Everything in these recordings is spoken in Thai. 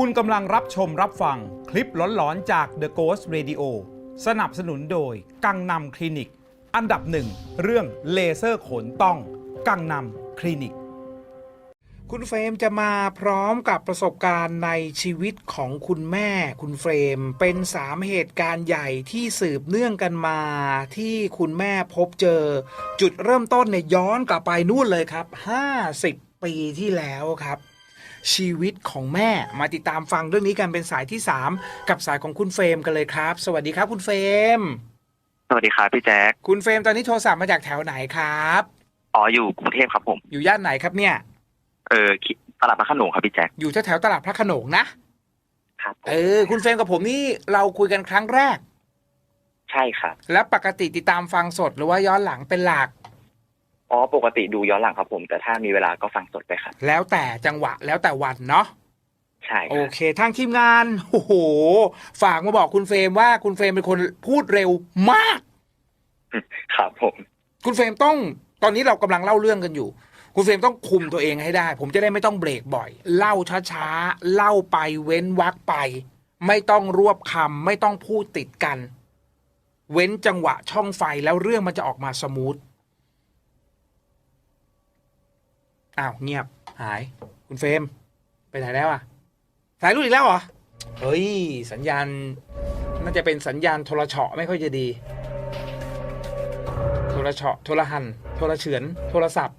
คุณกำลังรับชมรับฟังคลิปหลอนๆจาก The Ghost Radio สนับสนุนโดย กังนำคลินิก อันดับหนึ่งเรื่องเลเซอร์ขนต้อง กังนำคลินิก คุณเฟรมจะมาพร้อมกับประสบการณ์ในชีวิตของคุณแม่ คุณเฟรมเป็นสามเหตุการณ์ใหญ่ที่สืบเนื่องกันมา ที่คุณแม่พบเจอ จุดเริ่มต้นเนี่ยย้อนกลับไปนู่นเลยครับ 50 ปีที่แล้วครับ ชีวิตของแม่ มาติดตามฟังเรื่องนี้กันเป็นสายที่ 3 กับสายของคุณเฟรมกันเลยครับ สวัสดีครับคุณเฟรมสวัสดีครับพี่แจ๊คคุณเฟรมตอนนี้โทรศัพท์มาจากแถวไหนครับอ๋ออยู่กรุงเทพครับผม อยู่ย่านไหนครับเนี่ย เออคิตลาดพระโขนงครับพี่แจ๊คอยู่แถวๆตลาดพระโขนงนะครับผมเออ คุณเฟรมกับผมนี่เราคุยกันครั้งแรก ใช่ครับ แล้วปกติติดตามฟังสดหรือว่าย้อนหลังเป็นหลัก อ๋อปกติดูย้อนหลังครับผม แต่ถ้ามีเวลาก็ฟังสดไปครับ แล้วแต่จังหวะแล้วแต่วันเนาะใช่คโอรับเค ทางทีมงานโอ้โห ฝากมาบอกคุณเฟรมว่าคุณเฟรมเป็นคนพูดเร็วมาก ครับผม คุณเฟรมต้องตอนนี้เรากำลังเล่าเรื่องกันอยู่ คุณเฟรมต้องคุมตัวเองให้ได้ ผมจะได้ไม่ต้องเบรกบ่อย เล่าช้าๆ เล่าไปเว้นวรรคไป ไม่ต้องรวบคำไม่ต้องพูดติดกัน เว้นจังหวะช่องไฟแล้วเรื่องมันจะออกมาสมูท อ้าวเงียบหาย คุณเฟรมไปไหนแล้วอะสายรุ่นอีกแล้วเหรอ เฮ้ย สัญญาณน่าจะเป็นสัญญาณโทรเฉาะไม่ค่อยจะดี โทรเฉาะโทรหัน โทรเฉือน โทรศัพท์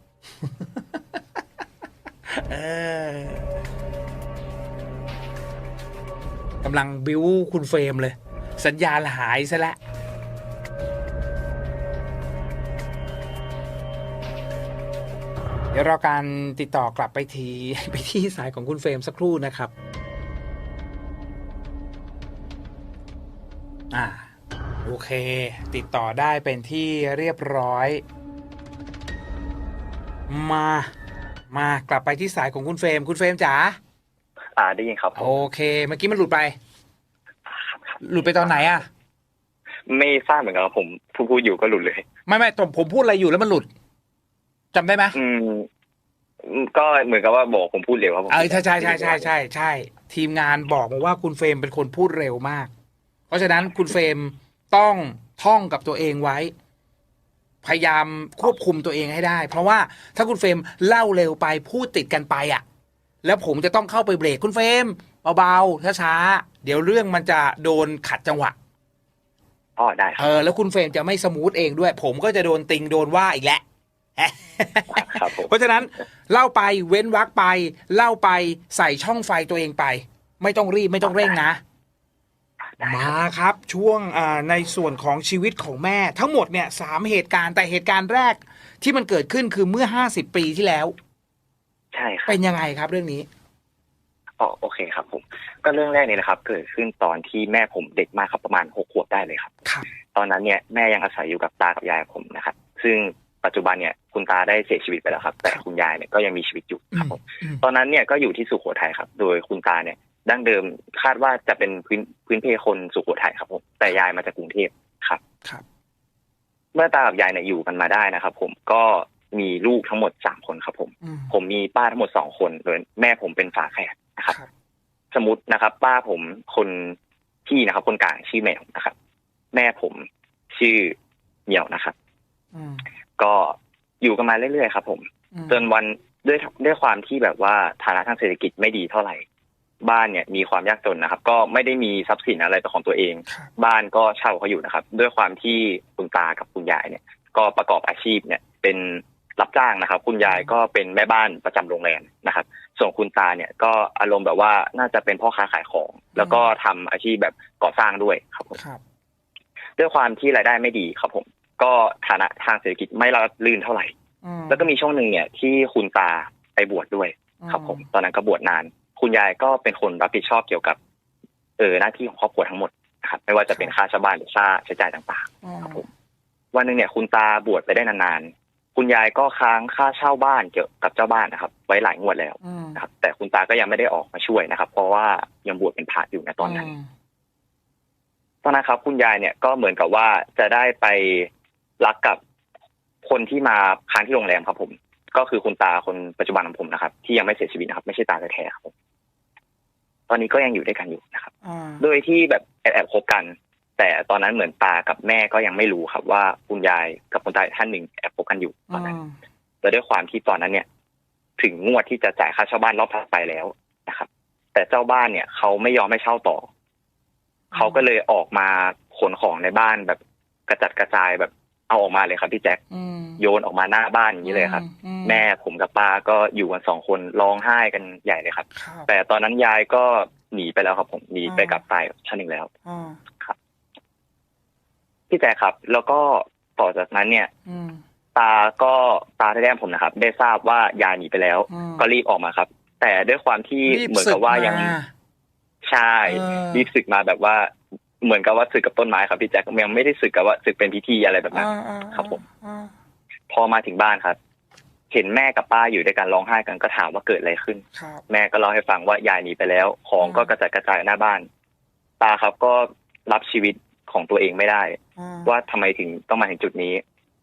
กำลังบิวคุณเฟรมเลย สัญญาณหายซะแล้ว ดี๋ยวเราการติดต่อกลับไปทีไปที่สายของคุณเฟรมสักครู่นะครับ อ่าโอเค ติดต่อได้เป็นที่เรียบร้อย มามากลับไปที่สายของคุณเฟรมคุณเฟรมจ๋าอ่าได้ยินครับผโอมเค เมื่อกี้มันหลุดไป หลุดไปตอนไหนอะไม่ทราบเหมือนกันครับผมพูดพูดอยู่ก็หลุดเลย ไม่ไม่ผมผมพูดอะไรอยู่แล้วมันหลุดจำได้ไหมอืม ก็เหมือนกับว่าบอกผมพูดเร็วครับผมเออใช่ใช่ใช่ใช่ใช่ใช่ ทีมงานบอกมาว่าคุณเฟรมเป็นคนพูดเร็วมาก เพราะฉะนั้นคุณเฟรมต้องท่องกับตัวเองไว้ พยายามควบคุมตัวเองให้ได้ เพราะว่าถ้าคุณเฟรมเล่าเร็วไปพูดติดกันไปอะ แล้วผมจะต้องเข้าไปเบรกคุณเฟรมเบาๆช้าๆเดี๋ยวเรื่องมันจะโดนขัดจังหวะ อ๋อได้คเอรับอแล้วคุณเฟรมจะไม่สมูทเองด้วย ผมก็จะโดนติงโดนว่าอีกแหละ ครับผมเพราะฉะนั้นเล่าไปเว้นวรรคไป เล่าไปใส่ช่องไฟตัวเองไป ไม่ต้องรีบไม่ต้องเร่งนะได้คมารับครับช่วงอ่าในส่วนของชีวิตของแม่ ทั้งหมดเนี่ยสามเหตุการณ์แต่เหตุการณ์แรกที่มันเกิดขึ้นคือเมื่อห้าสิบปีที่แล้ว ใช่ครับเป็นยังไงครับเรื่องนี้อ๋อโอเคครับผม ก็เรื่องแรกเนี่ยนะครับ เกิดขึ้นตอนที่แม่ผมเด็กมากครับประมาณหกขวบได้เลยครับครับตอนนั้นเนี่ยแม่ยังอาศัยอยู่กับตากับยายผมนะครับซึ่ง ปัจจุบันเนี่ยคุณตาได้เสียชีวิตไปแล้วครับ แต่คุณยายเนี่ยก็ยังมีชีวิตอยู่ครับผมอืมตอนนั้นเนี่ยก็อยู่ที่สุโขทัยครับ โดยคุณตาเนี่ยดั้งเดิมคาดว่าจะเป็นพื้นพื้นเพคนสุโขทัยครับผมแต่ยายมาจากกรุงเทพครับครับ เมื่อตากับยายเนี่ยอยู่กันมาได้นะครับ ผมก็มีลูกทั้งหมดสามคนครับ ผมอืมผมมีป้าทั้งหมดสองคนโดยแม่ผมเป็นฝาแฝดนะครับครับ สมมตินะครับ ป้าผมคนพี่นะครับ คนกลางชื่อแมวนะครับ แม่ผมชื่อเหมียวนะครับอืม ก็อยู่กันมาเรื่อยๆครับผมอืมจนวันด้วยด้วยความที่แบบว่าฐานะทางเศรษฐกิจไม่ดีเท่าไหร่ บ้านเนี่ยมีความยากจนนะครับ ก็ไม่ได้มีทรัพย์สินอะไรเป็นของตัวเองครับบ้านก็เช่าเขาอยู่นะครับ ด้วยความที่คุณตากับคุณยายเนี่ย ก็ประกอบอาชีพเนี่ยเป็นรับจ้างนะครับ คุณยายก็เป็นแม่บ้านประจำโรงแรมนะครับ ส่วนคุณตาเนี่ยก็อารมณ์แบบว่าน่าจะเป็นพ่อค้าขายของ แล้วก็ทำอาชีพแบบก่อสร้างด้วยครับผมครับด้วยความที่รายได้ไม่ดีครับผม ก็ฐานะทางเศรษฐกิจไม่ราบรื่นเท่าไหร่อืมแล้วก็มีช่วงหนึ่งเนี่ยที่คุณตาไปบวชดด้วย ครับผม ตอนนั้นก็บวชนาน คุณยายก็เป็นคนรับผิดชอบเกี่ยวกับเออหน้าที่ของครอบครัวทั้งหมดนะครับไม่ว่าจะเป็นค่าเชาวบ้านหรือค่าใช้จ่ายต่างอืมครับผมๆวันหนึ่งเนี่ยคุณตาบวชไปได้นานๆ คุณยายก็ค้างค่าเช่าบ้านเกี่ยวกับเจ้าบ้านนะครับ ไว้หลายงวดแล้วอืมนะครับ แต่คุณตาก็ยังไม่ได้ออกมาช่วยนะครับ เพราะว่ายังบวชเป็นพระอยู่ในตอนนั้นมตอนนั้นครับ คุณยายเนี่ยก็เหมือนกับว่าจะได้ไป รักกับคนที่มาค้างที่โรงแรมครับ ผม ก็คือคุณตาคนปัจจุบันของผมนะครับ ที่ยังไม่เสียชีวิตนะครับ ไม่ใช่ตาแท้ๆครับผมตอนนี้ก็ยังอยู่ด้วยกันอยู่นะครับอ่าโดยที่แบบแอบแอบคบกัน แต่ตอนนั้นเหมือนตากับแม่ก็ยังไม่รู้ครับ ว่าคุณยายกับคุณตาอีกท่านหนึ่งแอบคบกันอยู่ตอนนั้นอ่าแต่ด้วยความที่ตอนนั้นเนี่ย ถึงงวดที่จะจ่ายค่าเช่าบ้านรอบถัดไปแล้วนะครับ แต่เจ้าบ้านเนี่ยเขาไม่ยอมให้เช่าต่ออเขาก็เลยออกมาขนของในบ้านแบบกระจัดกระจายแบบ เอาออกมาเลยครับพี่แจ็คอืมโยนออกมาหน้าบ้านอย่างนี้เลยครับอืแม่ผมกับป้าก็อยู่กันสองคนร้องไห้กันใหญ่เลยครับครับแต่ตอนนั้นยายก็หนีไปแล้วครับผมหนีไปอ่ากักับตายชั้นหนึ่งแล้วอ่าพี่แจ๊คครับ แล้วก็ต่อจากนั้นเนี่ยอืมตาก็ตาแท้ๆผมนะครับ ได้ทราบว่ายายหนีไปแล้วอืมก็รีบออกมาครับ แต่ด้วยความที่รีบเหมือนกับว่ายังศึกมาใช่เออรีบศึกมาแบบว่า เหมือนกับว่าศึกกับต้นไม้ครับพี่แจ๊คยังไม่ได้ศึกกับว่าศึกเป็นพิธีอะไรแบบนั้นอ่าอ่าครับผมอ่าพอมาถึงบ้านครับ เห็นแม่กับป้าอยู่ด้วยกันร้องไห้กันก็ถามว่าเกิดอะไรขึ้นครับแม่ก็เล่าให้ฟังว่ายายหนีไปแล้ว ของก็อืมกระจัดกระจายหน้าบ้านตาครับก็รับชีวิตของตัวเองไม่ได้อ่าว่าทำไมถึงต้องมาถึงจุดนี้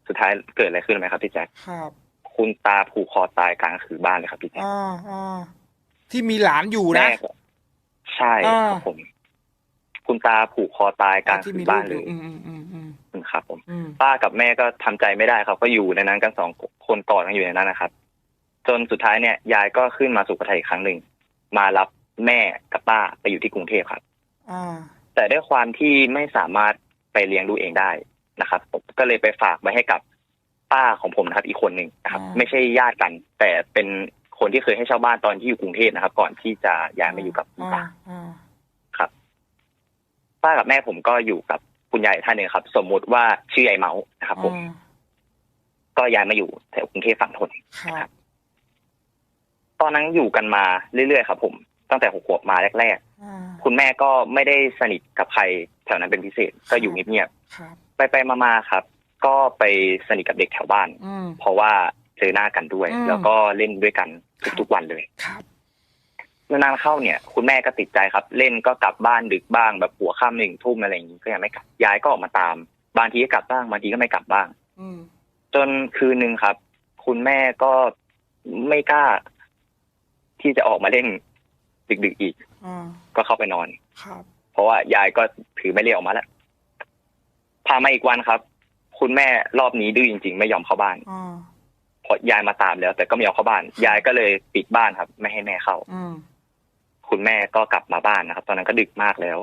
สุดท้ายเกิดอะไรขึ้นไหมครับพี่แจ๊คครับคุณตาผูกคอตายกลางคือบ้านเลยครับพี่แจ๊คอ่าอ่าที่มีหลานอยู่นะแม่ก็ใช่อ่าครับผม คุณตาผูกคอตายกลางที่คืมีอลูบ้ากนอเลยู่ยอืมอืมอืมอืมครับผมอืมป้ากับแม่ก็ทำใจไม่ได้ครับ ก็อยู่ในนั้นกันสองคนกอดกันอยู่ในนั้นนะครับ จนสุดท้ายเนี่ยยายก็ขึ้นมาสุโขทัยอีกครั้งหนึ่งมารับแม่กับป้าไปอยู่ที่กรุงเทพครับอ่าแต่ด้วยความที่ไม่สามารถไปเลี้ยงดูเองได้นะครับผมก็เลยไปฝากไว้ให้กับป้าของผมนะครับ อีกคนหนึ่งนะครับ ไม่ใช่ญาติกัน แต่เป็นคนที่เคยให้เช่าบ้านตอนที่อยู่กรุงเทพนะครับ ก่อนที่จะย้ายมาอยู่กับคุณอ่าตาอ่าครับ ป้ากับแม่ผมก็อยู่กับคุณยายท่านหนึ่งครับ สมมุติว่าชื่อยายเมานะครับ ผมอ่าก็ย้ายมาอยู่แถวกรุงเทพฝั่งทนครับ ตอนนั้นอยู่กันมาเรื่อยๆครับ ผมตั้งแต่หกขวบมาแรกอ่าๆคุณแม่ก็ไม่ได้สนิทกับใครแถวนั้นเป็นพิเศษ ก็อยู่เงียบครับๆไปไปๆมาๆครับ ก็ไปสนิทกับเด็กแถวบ้านอืมเพราะว่าเจอหน้ากันด้วยอืมแล้วก็เล่นด้วยกันทุกๆวันเลยครับ นานๆเข้าเนี่ย คุณแม่ก็ติดใจครับ เล่นก็กลับบ้านดึกบ้างแบบหัวค่ำหนึ่งทุ่มอะไรอย่างนี้ก็ยังไม่กลับยายก็ออกมาตาม บางทีก็กลับบ้างบางทีก็ไม่กลับบ้างอืมจนคืนหนึ่งครับ คุณแม่ก็ไม่กล้า ที่จะออกมาเล่นดึกๆอีกอ่าก็เข้าไปนอนครับ เพราะว่ายายก็ถือไม่เรียกออกมาแล้วพามาอีกวันครับ คุณแม่รอบนี้ดื้อจริง ๆ ไม่ยอมเข้าบ้านอ่าเพราะยายมาตามแล้ว แต่ก็ไม่ยอมเข้าบ้าน ยายก็เลยปิดบ้านครับ ไม่ให้แม่เข้าอืม คุณแม่ก็กลับมาบ้านนะครับ ตอนนั้นก็ดึกมากแล้ว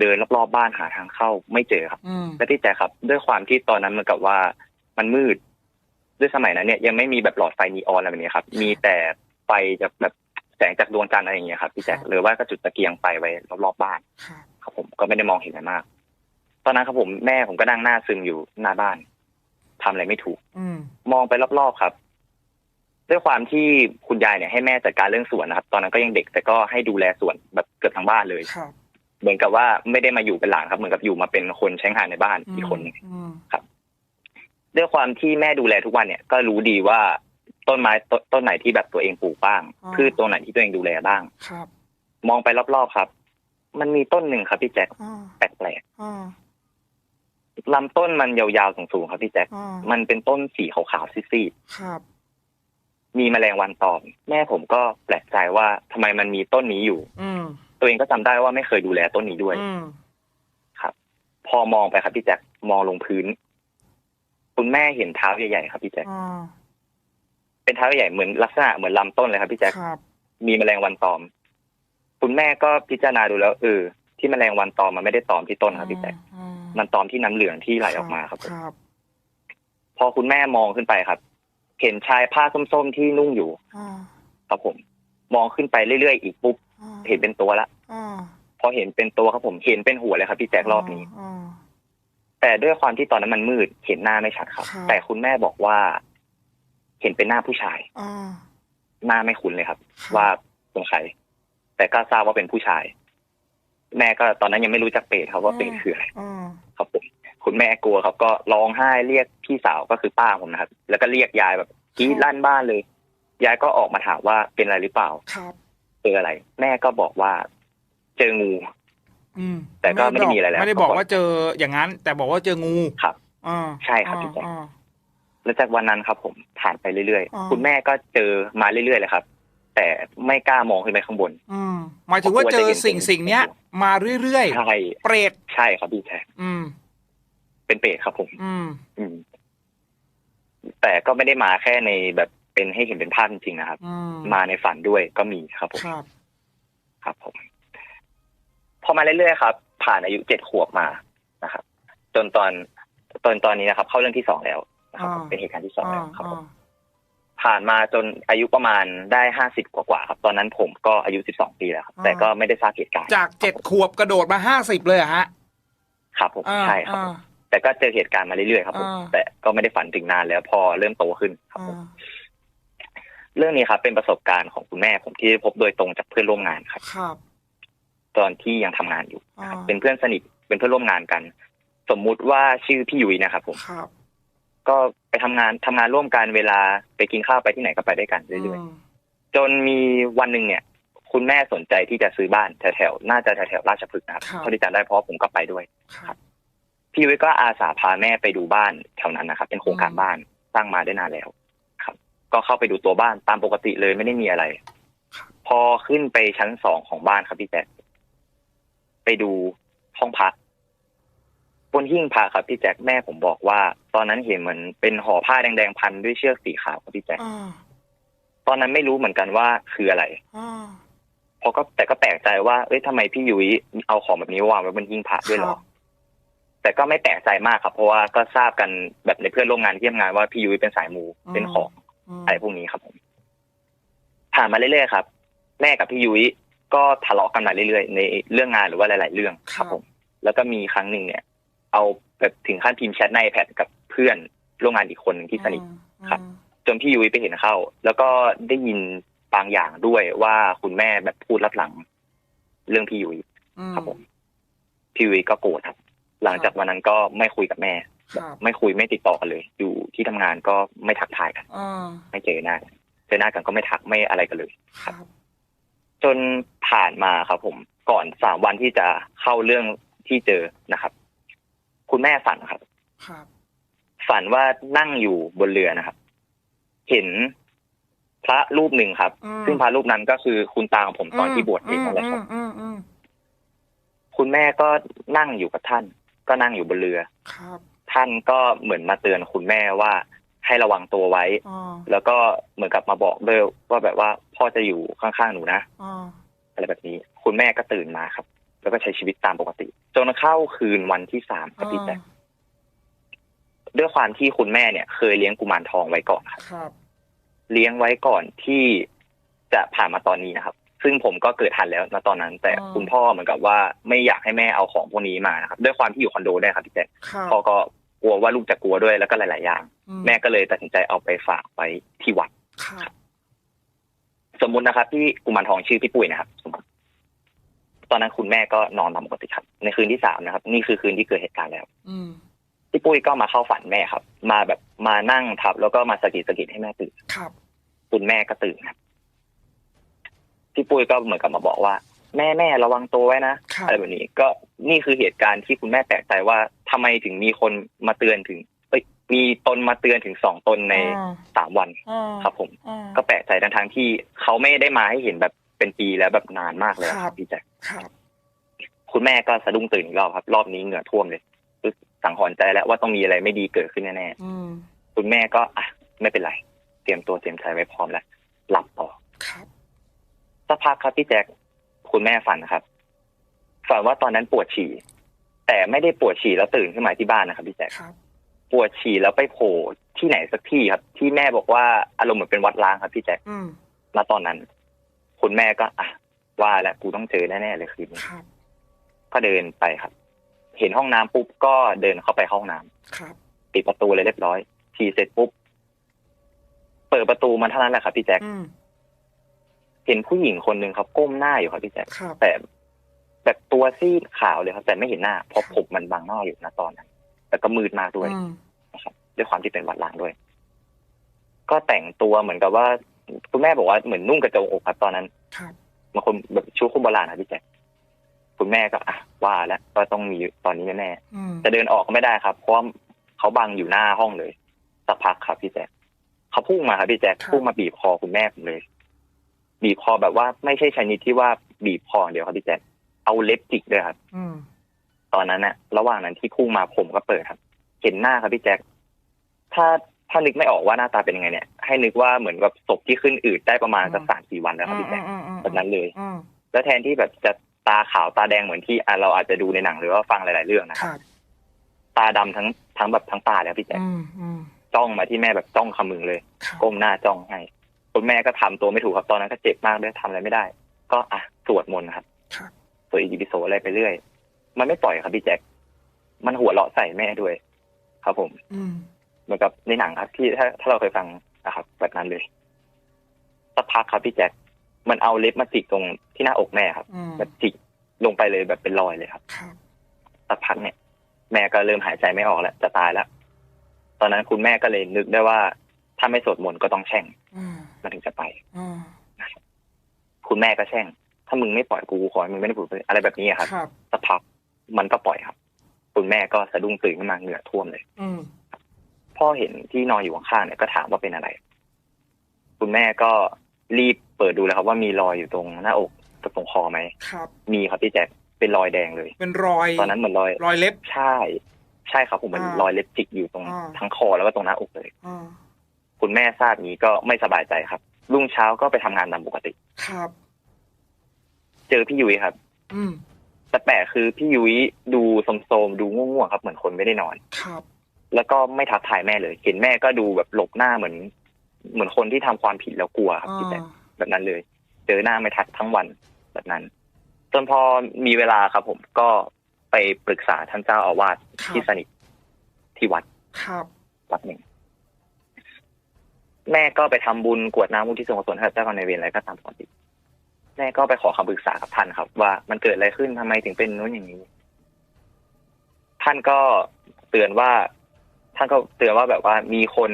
เดินรอบๆบ้านหาทางเข้าไม่เจอครับอืมและที่แต่ครับ ด้วยความที่ตอนนั้นเหมือนกับว่ามันมืด ด้วยสมัยนั้นเนี่ยยังไม่มีแบบหลอดไฟนีออนอะไรแบบนี้ครับ มีแต่ไฟจากแบบแสงจากดวงจันทร์อะไรอย่างเงี้ยครับพี่แจ๊คหรือว่าก็จุดตะเกียงไฟไว้รอบๆบ้านครับครับผมก็ไม่ได้มองเห็นอะไรมาก ตอนนั้นครับผมแม่ผมก็นั่งหน้าซึมอยู่หน้าบ้านทำอะไรไม่ถูกอืมมองไปรอบๆครับ ด้วยความที่คุณยายเนี่ยให้แม่จัดการเรื่องสวนนะครับ ตอนนั้นก็ยังเด็กแต่ก็ให้ดูแลสวนแบบเกือบทั้งบ้านเลยครับเหมือนกับว่าไม่ได้มาอยู่เป็นหลานครับ เหมือนกับอยู่มาเป็นคนใช้งานในบ้านอีกคนหนึงอืมด้วยความที่แม่ดูแลทุกวันเนี่ย ก็รู้ดีว่าต้นไม้ตต้นไหนที่แบบตัวเองปลูกบ้างพืชตัวไหนที่ตัวเองดูแลบ้างครับ มองไปรอบๆครับ มันมีต้นหนึ่งครับพี่แจ็คอ่าแปลกอ่าๆลำต้นมันยาวๆสูงๆครับพี่แจ็คอ่ามันเป็นต้นสีขาวๆซีดครับๆ มีแมลงวันตอมแม่ผมก็แปลกใจว่าทำไมมันมีต้นนี้อยู่ อืมตัวเองก็จำได้ว่าไม่เคยดูแลต้นนี้ด้วยอืมครับ พอมองไปครับพี่แจ็คมองลงพื้น คุณแม่เห็นเท้าใหญ่ๆครับพี่แจ็คอ่าเป็นเท้าใหญ่เหมือนลักษณะเหมือนลำต้นเลยครับพี่แจ็คครับมีแมลงวันตอม คุณแม่ก็พิจารณาดูแล้วเออที่แมลงวันตอมมันไม่ได้ตอมที่ต้นครับพี่แจ็คอ่ามันตอมที่น้ำเหลืองที่ไหลออกมาครับผมครับ พอคุณแม่มองขึ้นไปครับ เห็นชายผ้าส้มๆที่นุ่งอยู่อ่าครับผม มองขึ้นไปเรื่อยๆอีกปุ๊บอ่าเห็นเป็นตัวละอ่าพอเห็นเป็นตัวครับผมเห็นเป็นหัวเลยครับพี่แจ็ครอบนี้อ่าแต่ด้วยความที่ตอนนั้นมันมืดเห็นหน้าไม่ชัดครับครับแต่คุณแม่บอกว่า เห็นเป็นหน้าผู้ชายอ่าหน้าไม่คุ้นเลยครับครับ ว่าเป็นใครแต่ก็ทราบว่าเป็นผู้ชาย แม่ก็ตอนนั้นยังไม่รู้จักเปรตครับว่าเปรตคืออะไรอ่า ครับผมคุณแม่กลัวครับก็ร้องไห้เรียกพี่สาวก็คือป้าผมนะครับ แล้วก็เรียกยายแบบกรีดลั่นบ้านเลย ยายก็ออกมาถามว่าเป็นอะไรหรือเปล่าครับเจออะไร แม่ก็บอกว่า เจองูอืมแต่ก็ไม่ได้มีอะไรแล้วไม่ได้บอกว่าเจออย่างนั้น แต่บอกว่าเจองูครับอ่าใช่ครับพี่แจ๊คอ่าแล้วจากวันนั้นครับ ผมผ่านไปเรื่อยอ๋อๆคุณแม่ก็เจอมาเรื่อยๆเลยครับ แต่ไม่กล้ามองขึ้นไปข้างบนอืมหมายถึงว่าเจอสิ่งสิ่งเนี้ย มาเรื่อยใช่ๆเปรตใช่ครับพี่แจ๊คอืม เป็นเปรตครับผม อืม อืม แต่ก็ไม่ได้มาแค่ในแบบเป็นให้เห็นเป็นภาพจริงๆนะครับ อืมมาในฝันด้วยก็มีครับผม ครับ ครับผม พอมาเรื่อยๆครับ ผ่านอายุเจ็ดขวบมานะครับ จนตอนตอนตอนนี้นะครับ เข้าเรื่องที่สองแล้วนะครับอ่า เป็นเหตุการณ์ที่สองอ่าแล้วครับผมอ่าผ่านมาจนอายุประมาณได้ห้าสิบกว่าๆครับ ตอนนั้นผมก็อายุสิบสองปีแล้วครับ แต่ก็ไม่ได้ทราบเหตุการณ์จากเจ็ดขวบกระโดดมาห้าสิบเลยเหรอะฮะครับผมอ่าใช่ครับผมอ่า แต่ก็เจอเหตุการณ์มาเรื่อยๆครับผมอ่า แต่ก็ไม่ได้ฝันถึงนานแล้วพอเริ่มโตขึ้นครับผมอ่าเรื่องนี้ครับเป็นประสบการณ์ของคุณแม่ผมที่พบโดยตรงจากเพื่อนร่วมงานครับ ครับ ตอนที่ยังทำงานอยู่อ่า เป็นเพื่อนสนิทเป็นเพื่อนร่วมงานกัน สมมุติว่าชื่อพี่ยุ้ยนะครับผม ครับ ก็ไปทำงานทำงานร่วมกันเวลาไปกินข้าวไปที่ไหนก็ไปด้วยกันเรื่อยมๆจนมีวันหนึ่งเนี่ย คุณแม่สนใจที่จะซื้อบ้านแถวๆน่าจะแถวๆราชพฤกษ์นะครับเท่าที่จำได้เพราะผมก็ไปด้วยครับ พี่ยุ้ยก็อาสาพาแม่ไปดูบ้านแถวนั้นนะครับ เป็นโครงการอืมบ้านสร้างมาได้นานแล้วครับ ก็เข้าไปดูตัวบ้านตามปกติเลยไม่ได้มีอะไร พอขึ้นไปชั้นสองของบ้านครับพี่แจ๊คไปดูห้องพักบนหิ้งพระครับพี่แจ๊คแม่ผมบอกว่า ตอนนั้นเห็นเหมือนเป็นห่อผ้าแดงๆพันด้วยเชือกสีขาวครับพี่แจ๊คอ่าตอนนั้นไม่รู้เหมือนกันว่าคืออะไรอ่าเพราะก็แต่ก็แปลกใจว่าเอ้ยทำไมพี่ยุ้ยเอาของแบบนี้วางไว้บนหิ้งพระด้วยเหรครัอบ แต่ก็ไม่แปลกใจมากครับ เพราะว่าก็ทราบกันแบบในเพื่อนร่วมงานที่ทำงานว่าพี่ยุ้ยเป็นสายมูเป็นของมอะไรพวกนี้ครับผมผ่านมาเรื่อยๆครับ แม่กับพี่ยุ้ยก็ทะเลาะกันมาเรื่อยๆในเรื่องงานหรือว่าหลาย ๆ เรื่องครับผม แล้วก็มีครั้งหนึ่งเนี่ย เอาแบบถึงขั้นพิมพ์แชทในแพดกับเพื่อนร่วมงานอีกคนหนึ่งที่สนิทครับ จนพี่ยุ้ยไปเห็นเข้า แล้วก็ได้ยินบางอย่างด้วยว่าคุณแม่แบบพูดรับหลัง เรื่องพี่ยุ้ยอืมครับผมพี่ยุ้ยก็โกรธครับ หลังจากวันนั้นก็ไม่คุยกับแม่ครับไม่คุยไม่ติดต่อกันเลย อยู่ที่ทำงานก็ไม่ทักทายกันอ่าไม่เจอหน้ากันเจอหน้ากันก็ไม่ทักไม่อะไรกันเลยครับ จนผ่านมาครับ ผมก่อนสามวันที่จะเข้าเรื่องที่เจอนะครับ คุณแม่ฝันครับ ครับ ฝันว่านั่งอยู่บนเรือนะครับ เห็นพระรูปหนึ่งครับอืมซึ่งพระรูปนั้นก็คือคุณตาของผมตอนที่บวชเองนั่นแหละครับอืมอืมคุณแม่ก็นั่งอยู่กับท่าน ก็นั่งอยู่บนเรือ ครับ ท่านก็เหมือนมาเตือนคุณแม่ว่าให้ระวังตัวไว้อ่าแล้วก็เหมือนกับมาบอกด้วยว่าแบบว่าพ่อจะอยู่ข้างๆหนูนะอ่าอะไรแบบนี้ คุณแม่ก็ตื่นมาครับ แล้วก็ใช้ชีวิตตามปกติ จนเข้าคืนวันที่สามครับพี่แจ๊คด้วยความที่คุณแม่เนี่ย เคยเลี้ยงกุมารทองไว้ก่อนครับ ครับ เลี้ยงไว้ก่อนที่จะผ่านมาตอนนี้นะครับ ซึ่งผมก็เกิดทันแล้วณตอนนั้น แต่อ๋อคุณพ่อเหมือนกับว่าไม่อยากให้แม่เอาของพวกนี้มานะครับด้วยความที่อยู่คอนโดด้วยครับพี่แจ๊คครับพ่อก็กลัวว่าลูกจะกลัวด้วยแล้วก็หลาย ๆ อย่างอืแม่ก็เลยตัดสินใจเอาไปฝากไว้ที่วัดครับสมมุตินะครับที่กุมารทองชื่อพี่ปุ้ยนะครับสมมติตอนนั้นคุณแม่ก็นอนตามปกติครับ ในคืนที่สามนะครับ นี่คือคืนที่เกิดเหตุการณ์แล้วอืมพี่ปุ้ยก็มาเข้าฝันแม่ครับ มาแบบมานั่งทับ แล้วก็มาสะกิดสะกิดให้แม่ตื่นครับ คุณแม่ก็ตื่นครับ พี่ปุ้ยก็เหมือนกับมาบอกว่า แม่แม่ระวังตัวไว้นะครับอะไรแบบนี้ ก็นี่คือเหตุการณ์ที่คุณแม่แปลกใจว่าทำไมถึงมีคนมาเตือนถึงเอ้ยมีตนมาเตือนถึงสองตนในอ่าสามวันอ่าครับ ผมอ่าก็แปลกใจทั้งทงๆที่เขาไม่ได้มาให้เห็นแบบเป็นปีแล้วแบบนานมากเลยครับพี่แจ๊คครับคุณแม่ก็สะดุ้งตื่นอีกรอบครับ รอบนี้เหงื่อท่วมเลยคือสังหรณ์ใจแล้วว่าต้องมีอะไรไม่ดีเกิดขึ้นแน่อืมๆคุณแม่ก็อะไม่เป็นไร เตรียมตัวเตรียมใจไว้พร้อมแล้วหลับต่อครับ สักพักครับพี่แจ๊คคุณแม่ฝันนะครับ ฝันว่าตอนนั้นปวดฉี่ แต่ไม่ได้ปวดฉี่แล้วตื่นขึ้นมาที่บ้านนะครับพี่แจ๊คครับปวดฉี่แล้วไปโผล่ที่ไหนสักที่ครับ ที่แม่บอกว่าอารมณ์เหมือนเป็นวัดล้างครับพี่แจ๊คอืมณตอนนั้น คุณแม่ก็อะว่าแล้วกูต้องเจอแน่ๆเลยคืนนี้ครับก็เดินไปครับ เห็นห้องน้ำปุ๊บก็เดินเข้าไปห้องน้ำครับปิดประตูเลยเรียบร้อยฉี่เสร็จปุ๊บเปิดประตูมาเท่านั้นแหละครับพี่แจ๊คอืม เห็นผู้หญิงคนหนึ่งเขาก้มหน้าอยู่ครับพี่แจ๊คครับแต่แบบตัวซีดขาวเลยครับ แต่ไม่เห็นหน้า เพราะผมมันบังหน้าอยู่นะตอนนั้น แต่ก็มืดมากด้วยอืมนะครับด้วยความที่เป็นวัดล้างด้วย ก็แต่งตัวเหมือนกับว่าคุณแม่บอกว่าเหมือนนุ่งกระโจมอกครับตอนนั้นครับบางคนแบบชุดคนโบราณนะพี่แจ๊คคุณแม่ก็อะว่าแล้วก็ต้องมีตอนนี้แน่ๆอืมจะเดินออกก็ไม่ได้ครับ เพราะว่าเขาบังอยู่หน้าห้องเลยสักพักครับพี่แจ๊คเขาพุ่งมาครับพี่แจ๊คพุ่งมาบีบคอคุณแม่ผมเลย บีบคอแบบว่าไม่ใช่ชนิดที่ว่าบีบคออย่างเดียวครับพี่แจ๊คเอาเล็บจิกด้วยครับอืมตอนนั้นน่ะระหว่างนั้นที่พุ่งมาผมก็เปิดครับ เห็นหน้าครับพี่แจ๊คถ้าถ้านึกไม่ออกว่าหน้าตาเป็นยังไงเนี่ย ให้นึกว่าเหมือนกับศพที่ขึ้นอืดได้ประมาณสักสามสี่วันแล้วครับพี่แจ๊คอืมอืมแบบนั้นเลยอืมแล้วแทนที่แบบจะตาขาวตาแดงเหมือนที่อะเราอาจจะดูในหนังหรือว่าฟังหลาย ๆ เรื่องนะคครับรับตาดำทั้งทั้งแบบทั้งตาเลยครับพี่แจ๊คอืมอืมจ้องมาที่แม่แบบจ้องขมึงเลยครับก้มหน้าจ้องให้ คุณแม่ก็ทำตัวไม่ถูกครับตอนนั้นก็เจ็บมากด้วยทำอะไรไม่ได้ ก็อะสวดมนต์ครับครับสวดอิติปิโสอะไรไปเรื่อย มันไม่ปล่อยครับพี่แจ็คมันหัวเราะใส่แม่ด้วย ครับผมอืมเหมือนกับในหนังครับ ที่ถ้าถ้าเราเคยฟังนะครับแบบนั้นเลยสักพักครับพี่แจ็คมันเอาเล็บมาจิกตรงที่หน้าอกแม่ครับอืมแบบจิกลงไปเลยแบบเป็นรอยเลยครับครับสักพักเนี่ย แม่ก็เริ่มหายใจไม่ออกแล้วจะตายแล้วตอนนั้นคุณแม่ก็เลยนึกได้ว่า ถ้าไม่สวดมนต์ก็ต้องแช่งอื มมันถึงจะไปอืมคุณแม่ก็แช่ง ถ้ามึงไม่ปล่อยกูกูขอให้มึงไม่ได้พูดอะไรแบบนี้อะครับครับสักพักมันก็ปล่อยครับ คุณแม่ก็สะดุ้งตื่นขึ้นมาเหงื่อท่วมเลย อืมพ่อเห็นที่นอนอยู่ข้างๆเนี่ยก็ถามว่าเป็นอะไร คุณแม่ก็รีบเปิดดูแล้วครับ ว่ามีรอยอยู่ตรงหน้าอกกับตรงคอไหมครับ มีครับพี่แจ๊คเป็นรอยแดงเลย เป็นรอย ตอนนั้นเหมือนรอย รอยเล็บ ใช่ ใช่ครับผมมันอ่ารอยเล็บจิกอยู่ตรงอ่าทั้งคอแล้วก็ตรงหน้าอกเลยอ่า คุณแม่ทราบนี้ก็ไม่สบายใจครับ รุ่งเช้าก็ไปทำงานตามปกติ ครับ เจอพี่ยุ้ยครับ อืมแต่แปลกคือพี่ยุ้ยดูโสมๆดูง่วงๆครับ เหมือนคนไม่ได้นอน ครับ แล้วก็ไม่ทักทายแม่เลย เห็นแม่ก็ดูแบบหลบหน้าเหมือน เหมือนคนที่ทำความผิดแล้วกลัวครับอ่าพี่แจ๊คแบบนั้นเลย เจอหน้าไม่ทักทั้งวันแบบนั้นจนพอมีเวลาครับ ผมก็ไปปรึกษาท่านเจ้าอาวาสครับที่สนิทที่วัด ครับวัดหนึ่ง แม่ก็ไปทำบุญกรวดน้ำมุทิศส่วนกุศลให้กับเจ้ากรรมนายเวรอะไรก็ตามปกติแม่ก็ไปขอคำปรึกษากับท่านครับ ว่ามันเกิดอะไรขึ้นทำไมถึงเป็นนู้นอย่างนี้ ท่านก็เตือนว่า ท่านก็เตือนว่าแบบว่ามีคน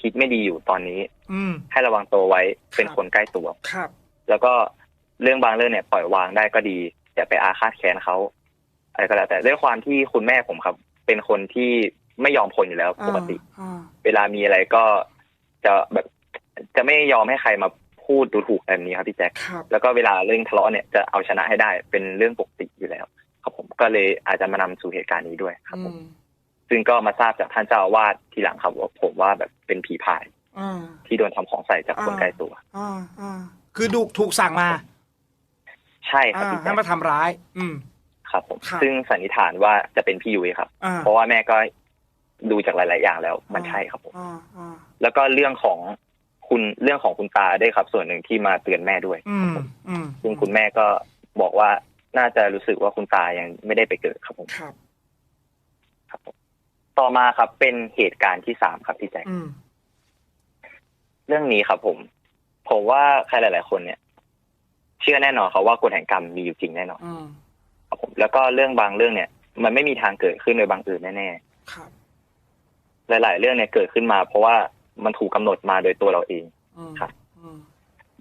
คิดไม่ดีอยู่ตอนนี้ อืมให้ระวังตัวไว้เป็นครับคนใกล้ตัวครับ แล้วก็เรื่องบางเรื่องเนี่ยปล่อยวางได้ก็ดีอย่าไปอาฆาตแค้นเขาอะไรก็แล้วแต่ด้วยความที่คุณแม่ผมครับ เป็นคนที่ไม่ยอมคนอยู่แล้วปกติอ่าเวลามีอะไรก็ จะแบบจะไม่ยอมให้ใครมาพูดดูถูกแบบนี้ครับพี่แจ็คครับแล้วก็เวลาเรื่องทะเลาะเนี่ยจะเอาชนะให้ได้เป็นเรื่องปกติอยู่แล้ว ครับผมก็เลยอาจจะมานำสู่เหตุการณ์นี้ด้วยครับอืผมมซึ่งก็มาทราบจากท่านเจ้าอาวาสทีหลังครับว่าผมว่าแบบเป็นผีพายอ่าที่โดนทำของใส่จากคนอ่าใกล้ตัวอ่าอ่าคือดูถูกสั่งมา ใช่ครับอ่าพี่แจ็ให้คมาทำร้าย อืมครับผมครับซึ่งสันนิษฐานว่าจะเป็นพี่ยุ้ยครับอ่าเพราะว่าแม่ก็ ดูจากหลาย ๆ อย่างแล้ว มันใช่ครับผมอ่าอ่าแล้วก็เรื่องของคุณเรื่องของคุณตาด้วยครับ ส่วนหนึ่งที่มาเตือนแม่ด้วยอืมอืมซึ่งคุณแม่ก็บอกว่าน่าจะรู้สึกว่าคุณตายังไม่ได้ไปเกิดครับผมครับครับผมต่อมาครับ เป็นเหตุการณ์ที่สามครับพี่แจ๊คอืมเรื่องนี้ครับ ผมผมว่าใครหลาย ๆ คนเนี่ย เชื่อแน่นอนครับว่ากฎแห่งกรรมมีอยู่จริงแน่นอนอืมครับผมแล้วก็เรื่องบางเรื่องเนี่ย มันไม่มีทางเกิดขึ้นโดยบังเอิญแน่ครับๆ หลาย ๆ เรื่องเนี่ยเกิดขึ้นมา เพราะว่ามันถูกกำหนดมาโดยตัวเราเองอืมครับอืม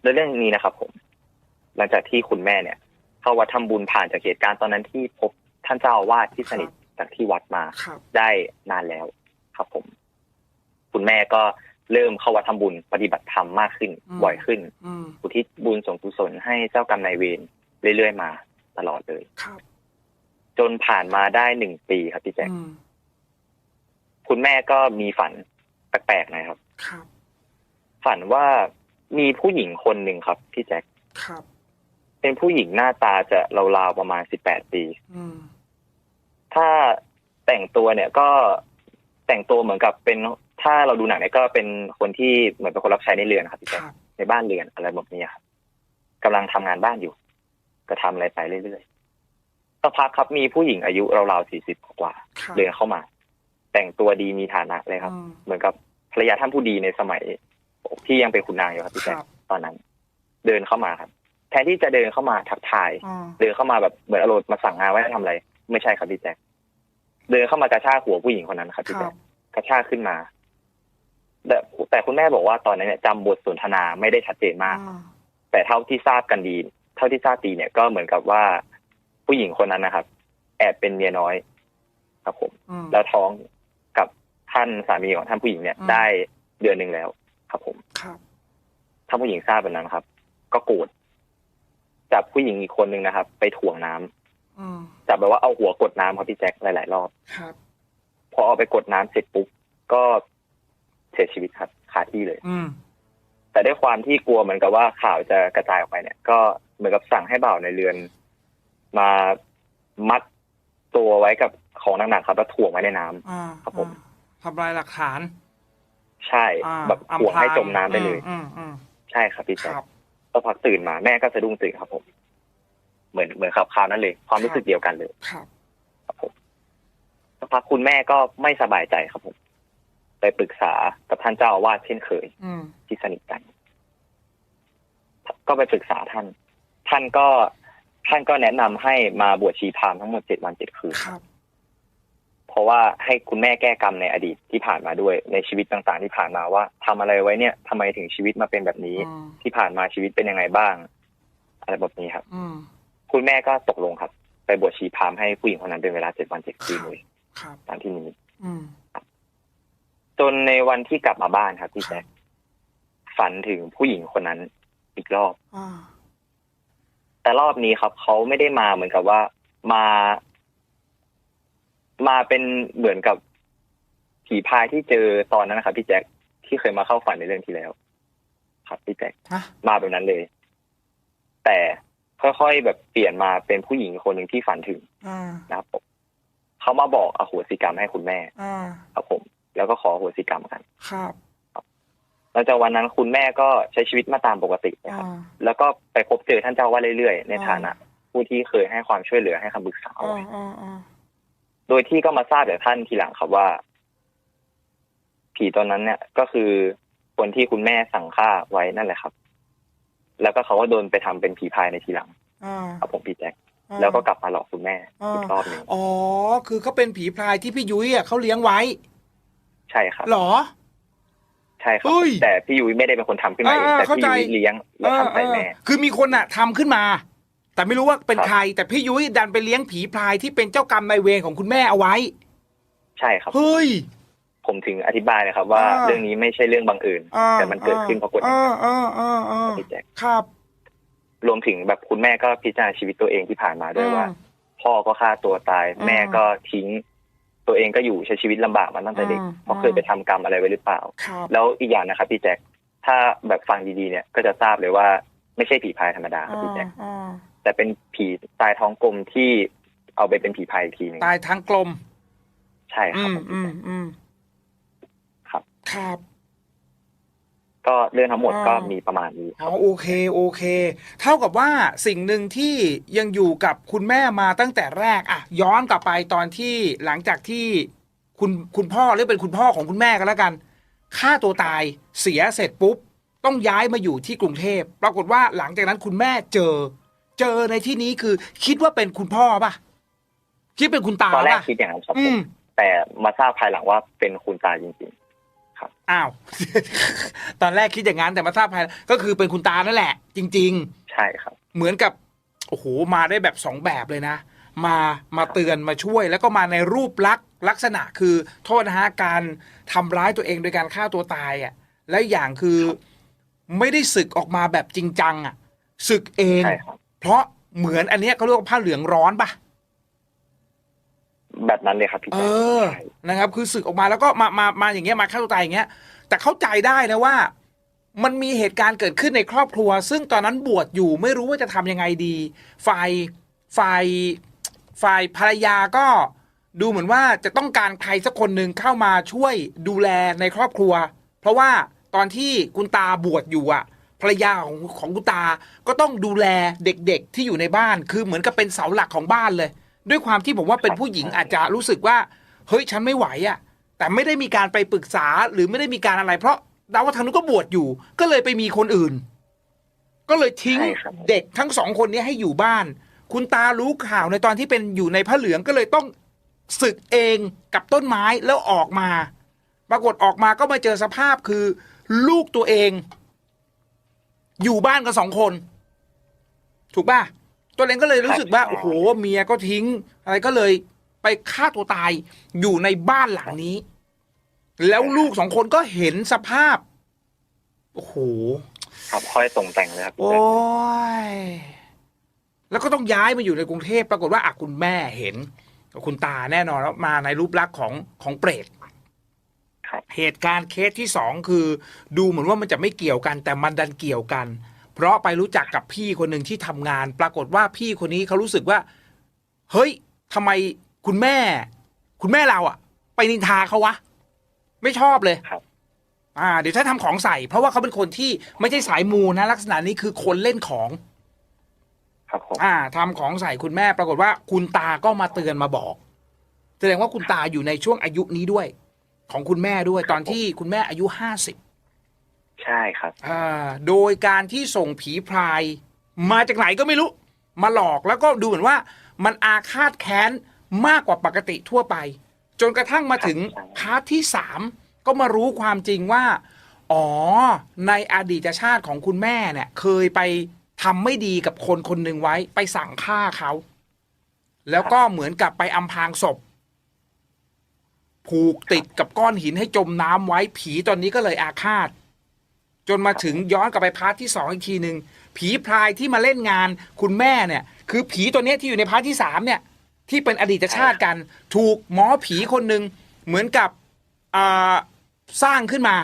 และเรื่องนี้นะครับ ผม หลังจากที่คุณแม่เนี่ย เข้าวัดทำบุญผ่านจากเหตุการณ์ตอนนั้นที่พบท่านเจ้าอาวาสที่สนิทจากที่วัดมาครับได้นานแล้วครับผม คุณแม่ก็เริ่มเข้าวัดทำบุญปฏิบัติธรรมมากขึ้น บ่อยขึ้นอืมอุทิศบุญส่งกุศลให้เจ้ากรรมนายเวรเรื่อยๆมาตลอดเลยครับจนผ่านมาได้หนึ่งปีครับพี่แจ๊คอืม คุณแม่ก็มีฝันแปลกๆหนะครับ ครับ ฝันว่ามีผู้หญิงคนหนึ่งครับพี่แจ๊คครับ เป็นผู้หญิงหน้าตาจะราวๆประมาณสิบแปดปีอืมถ้าแต่งตัวเนี่ยก็แต่งตัวเหมือนกับเป็นถ้าเราดูหนังเนี่ยก็เป็นคนที่เหมือนเป็นคนรับใช้ในเรือนนะครับพี่คแจ๊ครับในบ้านเรือนอะไรแบบนี้ครับกำลังทำงานบ้านอยู่ ก็ทำอะไรไปเรื่อยๆสักพักครับมีผู้หญิงอายุราวๆสี่สิบกว่าครับเดินเข้ามา แต่งตัวดีมีฐานะเลยครับอืมเหมือนกับภรรยาท่านผู้ดีในสมัยที่ยังเป็นคุณนางอยู่ครับพี่คแจ๊ครับตอนนั้น เดินเข้ามาครับ แทนที่จะเดินเข้ามาทักทายอ่าเดินเข้ามาแบบเหมือนอารมณ์มาสั่งงานว่าให้ทำอะไร ไม่ใช่ครับพี่แจ๊คเดินเข้ามากระชากหัวผู้หญิงคนนั้นครับพี่คแจ๊รัคบกระชากขึ้นมาแต่แต่คุณแม่บอกว่าตอนนั้นเนี่ยจำบทสนทนาไม่ได้ชัดเจนมากอ่าแต่เท่าที่ทราบกันดี เท่าที่ทราบดีเนี่ยก็เหมือนกับว่าผู้หญิงคนนั้นนะครับ แอบเป็นเมียน้อยครับผมอืมแล้วท้องกับ ท่านสามีของท่านผู้หญิงเนี่ยอืมได้เดือนหนึ่งแล้ว ครับผมครับถ้าผู้หญิงทราบแบบนั้นครับ ก็โกรธจับผู้หญิงอีกคนนึงนะครับ ไปถ่วงน้ำอืมจับแบบว่าเอาหัวกดน้ำครับพี่แจ็คหลาย ๆ รอบครับ พอเอาไปกดน้ำเสร็จปุ๊บก็เสียชีวิตครับคาที่เลย อืมแต่ด้วยความที่กลัวเหมือนกับว่าข่าวจะกระจายออกไปเนี่ย ก็เหมือนกับสั่งให้บ่าวในเรือน มามัดตัวไว้กับของหนักๆครับแล้วถ่วงไว้ในน้ำอ่าครับผมอ่า ทำลายหลักฐาน ใช่อ่าแบบถ่วงให้จมน้ำไปเลย อืมอืมใช่ครับพี่อืมแจ๊คครับ สักพักตื่นมาแม่ก็สะดุ้งตื่นครับผม เหมือนเหมือนขับคราวนั้นเลย ความรู้สึกเดียวกันเลยครับ ครับผมสักพักคุณแม่ก็ไม่สบายใจครับผม ไปปรึกษากับท่านเจ้าอาวาสเช่นเคย อืมที่สนิทกัน ก็ไปปรึกษาท่าน ท่านก็ท่านก็แนะนำให้มาบวชชีพราหมณ์ทั้งหมดเจ็ดวันเจ็ดคืน ครับ เพราะว่าให้คุณแม่แก้กรรมในอดีตที่ผ่านมาด้วยในชีวิตต่างๆ ที่ผ่านมาว่าทำอะไรไว้เนี่ยทำไมถึงชีวิตมาเป็นแบบนี้อืมที่ผ่านมาชีวิตเป็นยังไงบ้าง อะไรแบบนี้ครับอืมคุณแม่ก็ตกลงครับ ไปบวชชีพราหมณ์ให้ผู้หญิงคนนั้นเป็นเวลาเจ็ดวันเจ็ดคืนเลยครับตามที่นี้อืมจนในวันที่กลับมาบ้านครับพี่แจ๊คฝันถึงผู้หญิงคนนั้นอีกรอบอ่าแต่รอบนี้ครับ เขาไม่ได้มาเหมือนกับว่า มา มาเป็นเหมือนกับผีพายที่เจอตอนนั้นนะครับพี่แจ็คที่เคยมาเข้าฝันในเรื่องที่แล้ว ครับพี่แจ็คฮะมาแบบนั้นเลย แต่ค่อยๆแบบเปลี่ยนมาเป็นผู้หญิงคนหนึ่งที่ฝันถึงอ่านะครับผมเขามาบอกอโหสิกรรมให้คุณแม่อ่าครับผม แล้วก็ขออโหสิกรรมกัน ครับหลังจากวันนั้นคุณแม่ก็ใช้ชีวิตมาตามปกตินะอ่าครับ แล้วก็ไปพบเจอท่านเจ้าว่าเรื่อยๆ ในอ่าฐานะ ผู้ที่เคยให้ความช่วยเหลือให้คำปรึกษาเอาอ่าไว้อ่าอ่า โดยที่ก็มาทราบจากท่านทีหลังครับว่า ผีตอนนั้นเนี่ย ก็คือคนที่คุณแม่สั่งฆ่าไว้นั่นแหละครับ แล้วก็เขาก็โดนไปทำเป็นผีพายในทีหลังอ่าครับผมพี่แจ็คอ่าแล้วก็กลับมาหลอกคุณแม่อ่าอีกรอบหนึ่งอ๋อ คือเขาเป็นผีพรายที่พี่ยุ้ยอะเขาเลี้ยงไว้ ใช่ครับเหรอ ใช่ครับเฮ้ยแต่พี่ยุ้ยไม่ได้เป็นคนทำขึ้นมาเองอ่าแต่เข้าพี่ใจยุ้ยเลี้ยงแล้วทำใส่แม่เออเออคือมีคนอะทำขึ้นมา แต่ไม่รู้ว่าเป็นครับใคร แต่พี่ยุ้ยดันไปเลี้ยงผีพรายที่เป็นเจ้ากรรมนายเวรของคุณแม่เอาไว้ ใช่ครับ เฮ้ย ผมถึงอธิบายนะครับ ว่าอ่า เรื่องนี้ไม่ใช่เรื่องบังเอิญอ่าแต่มันเกิดขึ้นเพราะกฎแห่งอ่ากรรมอ่าอ่าอ่าพี่แจ็คครับ รวมถึงแบบคุณแม่ก็พิจารณาชีวิตตัวเองที่ผ่านมาด้วยว่า พ่อก็ฆ่าตัวตาย อืมแม่ก็ทิ้ง ตัวเองก็อยู่ใช้ชีวิตลำบากมาตั้งแต่เด็กอืม เพราะเคยไปทำกรรมอะไรไว้หรือเปล่า ครับ แล้วอีกอย่างนะครับพี่แจ็คถ้าแบบฟังดีๆเนี่ยก็จะทราบเลยว่าไม่ใช่ผีพายธรรมดาครับพี่แจ็คอ่า แต่เป็นผีตายท้องกลมที่เอาไปเป็นผีพายอีกทีหนึงตายทั้งกลม ใช่คอืรับมผมอืมอืมครับ ครับ ก็เรื่องทั้งหมดอ่าก็มีประมาณนี้คอ๋รัอบโอเคโอเค เท่ากับว่าสิ่งหนึ่งที่ยังอยู่กับคุณแม่มาตั้งแต่แรกอะย้อนกลับไปตอนที่หลังจากที่คุณคุณพ่อหรือเป็นคุณพ่อของคุณแม่กันแล้วกันฆ่าตัวตายเสียเสร็จปุ๊บ ต้องย้ายมาอยู่ที่กรุงเทพปรากฏว่าหลังจากนั้นคุณแม่เจอ เจอในที่นี้คือ คิดว่าเป็นคุณพ่อป่ะ คิดเป็นคุณตาตอนแรกป่ะคิดอย่างนั้นครับอืผมมแต่มาทราบภายหลังว่าเป็นคุณตาจริง อ้าว ตอนแรกคิดอย่างนั้นแต่มาทราบภายหลังก็คือเป็นคุณตานั่นแหละ จริง ๆ ๆ ใช่ครับ เหมือนกับโอ้โหมาได้แบบสองแบบเลยนะ มามาเตือนมาช่วย แล้วก็มาในรูปลักษณ์ลักษณะคือโทษนะฮะการทำร้ายตัวเองโดยการฆ่าตัวตายอะ่ะและอย่างคือไม่ได้ศึกออกมาแบบจริงจังอะ่ะศึกเอง ใช่ครับ เพราะเหมือนอันเนี้ยเขาเรียกว่าผ้าเหลืองร้อนปะแบบนั้นเลยครับพี่เอแจ๊คอ ใช่นะครับ คือศึกออกมาแล้วก็มามามาอย่างเงี้ยมาฆ่าตัวตายอย่างเงี้ย แต่เข้าใจได้นะว่า มันมีเหตุการณ์เกิดขึ้นในครอบครัว ซึ่งตอนนั้นบวชอยู่ไม่รู้ว่าจะทำยังไงดี ฝ่ายฝ่ายฝ่ายภรรยาก็ดูเหมือนว่าจะต้องการใครสักคนหนึ่งเข้ามาช่วยดูแลในครอบครัว เพราะว่าตอนที่คุณตาบวชอยู่อะ ภรรยาของของคุณตา ก็ต้องดูแลเด็กๆที่อยู่ในบ้าน คือเหมือนกับเป็นเสาหลักของบ้านเลย ด้วยความที่ผมว่าเป็นผู้หญิงอาจจะรู้สึกว่า เฮ้ยฉันไม่ไหวอะ แต่ไม่ได้มีการไปปรึกษาหรือไม่ได้มีการอะไร เพราะดาวว่าทางนู้นก็บวชอยู่ ก็เลยไปมีคนอื่น ก็เลยทิ้งใช่ครับ เด็กทั้งสองคนนี้ให้อยู่บ้าน คุณตารู้ข่าวในตอนที่เป็นอยู่ในผ้าเหลืองก็เลยต้องศึกเองกับต้นไม้แล้วออกมา ปรากฏออกมาก็มาเจอสภาพคือ ลูกตัวเอง อยู่บ้านกันสองคน ถูกป่ะตัวเองก็เลยรู้สึกว่าโอ้โหเมียก็ทิ้ง อะไรก็เลยไปฆ่าตัวตายอยู่ในบ้านหลังนี้ แล้วลูกสองคนก็เห็นสภาพ โอ้โหครับค่อยตรงแต่งเลยครับพี่โอ้แจ๊คยแล้วก็ต้องย้ายมาอยู่ในกรุงเทพปรากฏว่าอะคุณแม่เห็นกับคุณตาแน่นอนแล้วมาในรูปลักษณ์ของของเปรตครับ เหตุการณ์เคสที่สองคือ ดูเหมือนว่ามันจะไม่เกี่ยวกัน แต่มันดันเกี่ยวกัน เพราะไปรู้จักกับพี่คนหนึ่งที่ทำงาน ปรากฏว่าพี่คนนี้เขารู้สึกว่า เฮ้ยทำไมคุณแม่ คุณแม่เราอะไปนินทาเขาวะ ไม่ชอบเลยครับ อ่า เดี๋ยวถ้าทำของใส่ เพราะว่าเขาเป็นคนที่ไม่ใช่สายมูนะ ลักษณะนี้คือคนเล่นของ ครับผมอ่าทำของใส่คุณแม่ ปรากฏว่าคุณตาก็มาเตือนมาบอก แสดงว่าคุณตาอยู่ในช่วงอายุนี้ด้วย ของคุณแม่ด้วยตอนที่คุณแม่อายุห้าสิบใช่ครับอ่าโดยการที่ส่งผีพราย มาจากไหนก็ไม่รู้ มาหลอกแล้วก็ดูเหมือนว่ามันอาฆาตแค้นมากกว่าปกติทั่วไป จนกระทั่งมาถึงครับพาร์ทที่สามก็มารู้ความจริงว่า อ๋อ ในอดีตชาติของคุณแม่เนี่ย เคยไปทำไม่ดีกับคนคนหนึ่งไว้ ไปสั่งฆ่าเขา แล้วก็เหมือนกับไปอำพรางศพ ผูกติดกับก้อนหินให้จมน้ำไว้ผีตอนนี้ก็เลยอาฆาต จนมาถึงย้อนกลับไปพาร์ทที่สองอีกทีหนึ่งผีพรายที่มาเล่นงานคุณแม่เนี่ย คือผีตัวเนี้ยที่อยู่ในพาร์ทที่สามเนี่ย ที่เป็นอดีตชาติกัน ถูกหมอผีคนหนึ่งเหมือนกับสร้างขึ้นมา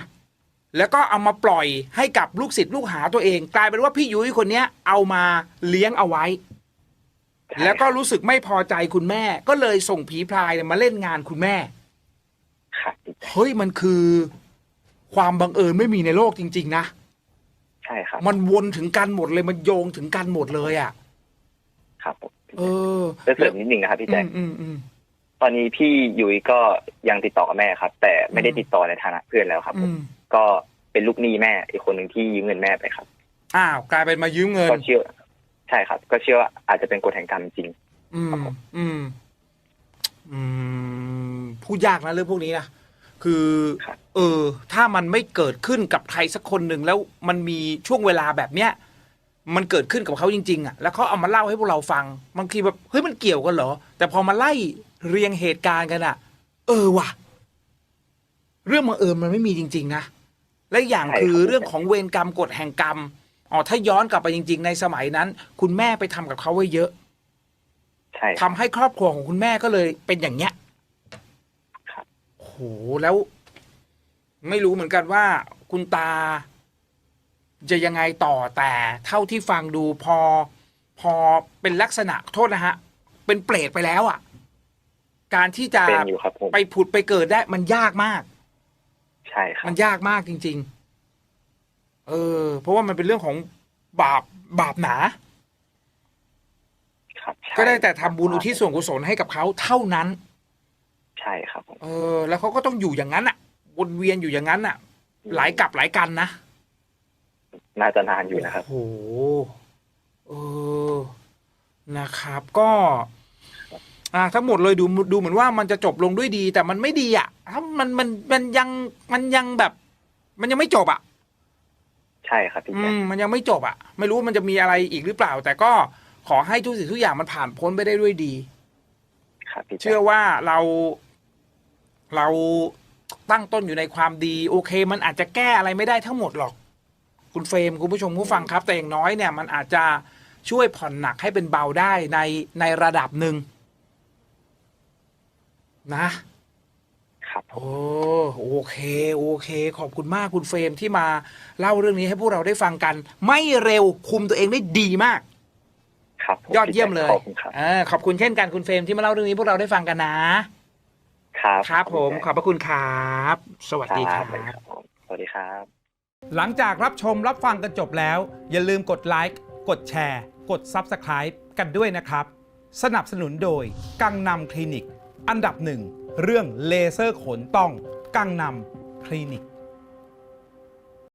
แล้วก็เอามาปล่อยให้กับลูกศิษย์ลูกหาตัวเอง กลายเป็นว่าพี่ยุ้ยคนเนี้ยเอามาเลี้ยงเอาไว้ แล้วก็รู้สึกไม่พอใจคุณแม่ ก็เลยส่งผีพรายมาเล่นงานคุณแม่ ครับพี่แจ๊คเฮ้ยมันคือความบังเอิญไม่มีในโลกจริง ๆ นะ ใช่ครับมันวนถึงกันหมดเลยมันโยงถึงกันหมดเลยอะ ครับผมเออจะเสริมนิดนึงนะครับพี่อืแจ๊คมอืมอืม ตอนนี้พี่ยุ้ยก็ยังติดต่อกับแม่ครับ แต่ไม่ได้อืม ติดต่อในฐานะเพื่อนแล้วครับผอืมมก็เป็นลูกหนี้แม่อีกคนหนึ่งที่ยืมเงินแม่ไปครับ อ้าวกลายเป็นมายืมเงิน ก็เชื่อ ใช่ครับ ก็เชื่อว่าอาจจะเป็นกฎแห่งกรรมจริง อืมครับผมอืม อืมพูดยากนะเรื่องพวกนี้นะคือ ครับ เออ ถ้ามันไม่เกิดขึ้นกับใครสักคนหนึ่งแล้วมันมีช่วงเวลาแบบเนี้ยมันเกิดขึ้นกับเขาจริง ๆอะแล้วเขาเอามาเล่าให้พวกเราฟังบางทีแบบเฮ้ยมันเกี่ยวกันเหรอ แต่พอมาไล่เรียงเหตุการณ์กันอะ เออว่ะ เรื่องบังเอิญมันไม่มีจริง ๆ นะ และอย่างใช่ครับคือเรื่องของเวรกรรมกฎแห่งกรรมอ๋อถ้าย้อนกลับไปจริง ๆ ในสมัยนั้น คุณแม่ไปทำกับเขาไว้เยอะใช่ทำให้ครอบครัวของคุณแม่ก็เลยเป็นอย่างเนี้ยครับโหแล้ว ไม่รู้เหมือนกันว่า คุณตา จะยังไงต่อแต่เท่าที่ฟังดูพอ พอเป็นลักษณะโทษนะฮะ เป็นเปรตไปแล้วอะ่ะ การที่จะเป็นอยู่ครับผมไปผุดไปเกิดได้ มันยากมาก ใช่ครับ มันยากมากจริง ๆ เออ เพราะว่ามันเป็นเรื่องของบาปบาปหนา ครับใช่ก็ได้แต่ทำบุญอุทิศส่วนกุศลให้กับเขาเท่านั้น ใช่ครับผมเออ แล้วเขาก็ต้องอยู่อย่างนั้นอะ วนเวียนอยู่อย่างนั้นอะ หลายกลับหลายกันนะน่าจะนานอยู่นะครับ โอ้โหเออนะครับ ก็ อ่า ทั้งหมดเลยดูดูเหมือนว่ามันจะจบลงด้วยดี แต่มันไม่ดีอะถ้ามันมันมันยังมันยังแบบ มันยังไม่จบอะ ใช่ครับพี่อืแจ๊คมมันยังไม่จบอะ ไม่รู้ว่ามันจะมีอะไรอีกหรือเปล่า แต่ก็ ขอให้ทุกสิ่งทุกอย่างมันผ่านพ้นไปได้ด้วยดี ครับพี่แจ๊คเชื่อว่าเราเราตั้งต้นอยู่ในความดี โอเค มันอาจจะแก้อะไรไม่ได้ทั้งหมดหรอก คุณเฟรมคุณผู้ชมผู้ฟังครับ แต่อย่างน้อยเนี่ยมันอาจจะช่วยผ่อนหนักให้เป็นเบาได้ในในระดับหนึ่งนะ ครับผม โอ้โอเค โอเค ขอบคุณมากคุณเฟรมที่มาเล่าเรื่องนี้ให้พวกเราได้ฟังกัน ไม่เร็วคุมตัวเองได้ดีมาก ครับผมยอดเยี่ยมเลยขอบคุณครับเออขอบคุณเช่นกันคุณเฟรมที่มาเล่าเรื่องนี้พวกเราได้ฟังกันนะครับครับผมณขอบพระคุณครับ สวัสดีครับครับผมสวัสดีครับ หลังจากรับชมรับฟังกันจบแล้ว อย่าลืมกดไลค์กดแชร์ กด Subscribe กันด้วยนะครับ สนับสนุนโดย กังนำคลินิก อันดับหนึ่งเรื่องเลเซอร์ขนต้อง กังนำคลินิก